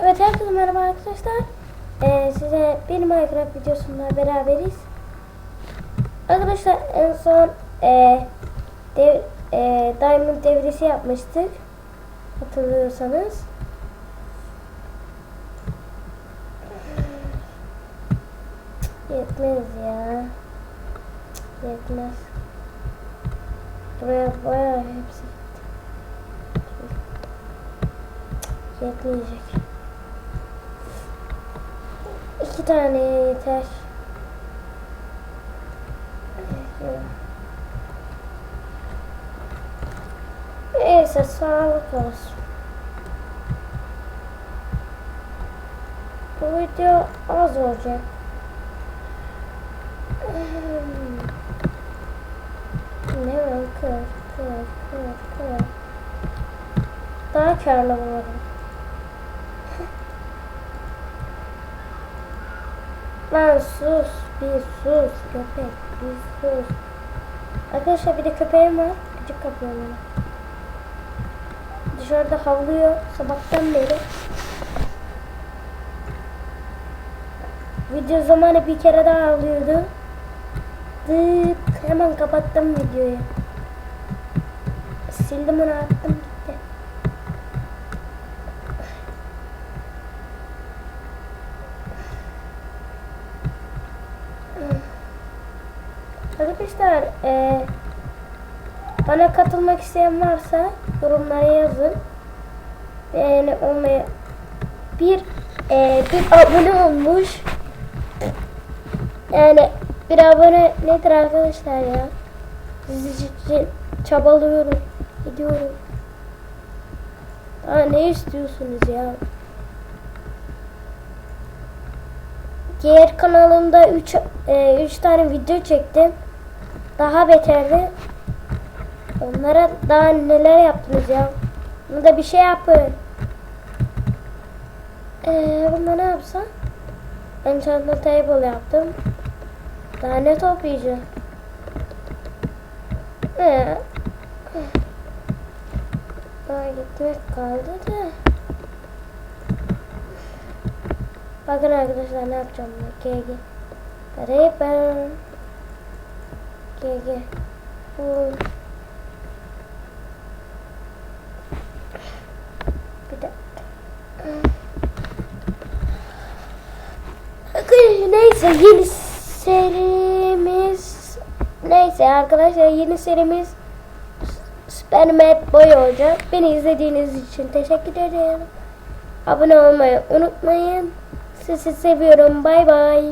Evet herkese merhaba arkadaşlar. Ee, size bir Minecraft videosunda beraberiz. Arkadaşlar en son e, dev, e, Diamond devresi yapmıştık. Hatırlıyorsanız. Yetmez ya. Yetmez. Buraya bayağı hepsi Yetmeyecek. İki tane yeter. Neyse sağlık olsun. Bu video az olacak. Ne var? Kır, kır, kır, kır. Daha karlı bulurum. Lan sus, bir sus köpek, bir sus. Arkadaşlar bir de köpeğim var, gıcık kapıyor bana. Dışarıda havlıyor sabahtan beri. Video zamanı bir kere daha havlıyordu. Dık, hemen kapattım videoyu. Sildim onu attım gitti. Arkadaşlar e, bana katılmak isteyen varsa yorumlara yazın. Yani olmaya bir e, bir abone olmuş. Yani bir abone nedir arkadaşlar ya? Siz için çabalıyorum, gidiyorum. Daha ne istiyorsunuz ya? Diğer kanalımda 3 3 tane video çektim. Daha beterdi. Onlara daha neler yaptınız ya? Bunu da bir şey yapın. Ee, bunda ne yapsam? Enchantment table yaptım. Daha ne toplayacağım? Ee, daha gitmek kaldı da. Bakın arkadaşlar ne yapacağım ben. GG. Ben. GG. Bu. Bir dakika. Neyse yeni serimiz neyse arkadaşlar yeni serimiz Super Mad Boy olacak. Beni izlediğiniz için teşekkür ederim. Abone olmayı unutmayın. Sizi seviyorum. Bay bay.